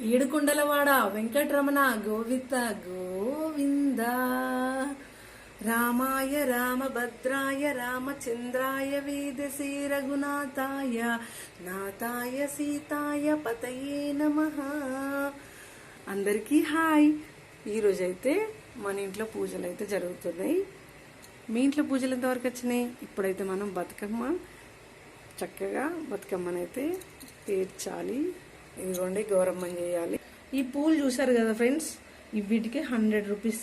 ఏడుకొండలవాడ వెంకటరమణ గోవిత గోవింద. రామాయ రామభద్రాయ రామచంద్రాయ వేదసే రఘునాథాయ నాథాయ సీతాయ పతయే నమ. అందరికీ హాయ్. ఈరోజైతే మన ఇంట్లో పూజలు అయితే జరుగుతున్నాయి. మీ ఇంట్లో పూజలు ఎంతవరకు వచ్చినాయి? ఇప్పుడైతే మనం బతుకమ్మ చక్కగా బతుకమ్మనైతే పేర్చాలి. ఇదిగోండి గౌరమ్మని చేయాలి. ఈ పూలు చూసారు కదా ఫ్రెండ్స్? వీటికి హండ్రెడ్ రూపీస్.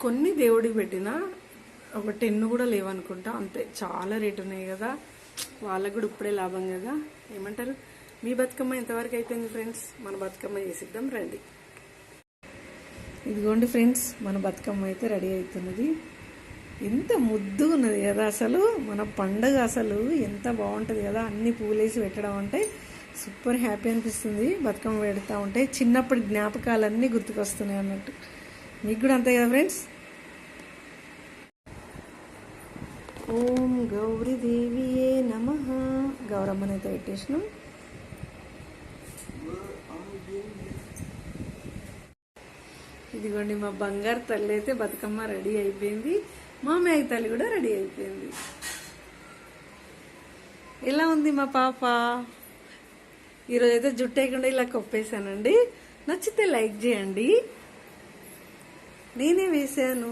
కొన్ని దేవుడికి పెట్టినా ఒక టెన్ కూడా లేవనుకుంటా. అంతే చాలా రేట్ ఉన్నాయి కదా. వాళ్ళకు కూడా ఇప్పుడే లాభం కదా. ఏమంటారు? మీ బతుకమ్మ ఎంతవరకు అయిపోయింది ఫ్రెండ్స్? మన బతుకమ్మ చేసిద్దాం రండి. ఇదిగోండి ఫ్రెండ్స్ మన బతుకమ్మ అయితే రెడీ అవుతున్నది. ఎంత ముద్దుగా ఉన్నది కదా అసలు. మన పండగ అసలు ఎంత బాగుంటుంది కదా. అన్ని పూలేసి పెట్టడం అంటే సూపర్ హ్యాపీ అనిపిస్తుంది. బతుకమ్మ పెడతా ఉంటే చిన్నప్పటి జ్ఞాపకాలన్నీ గుర్తుకొస్తున్నాయి అన్నట్టు. మీకు కూడా అంతే కదా ఫ్రెండ్స్? ఓం గౌరీదేవియే నమ. గౌరమ్మనైతే పెట్టేసినాం. ఇదిగోండి మా బంగారు తల్లి అయితే బతుకమ్మ రెడీ అయిపోయింది. మా మేఘ తల్లి కూడా రెడీ అయిపోయింది. ఎలా ఉంది మా పాప? ఈరోజు అయితే జుట్టు వేయకుండా ఇలా కొప్పేశానండి. నచ్చితే లైక్ చేయండి. నేనే వేసాను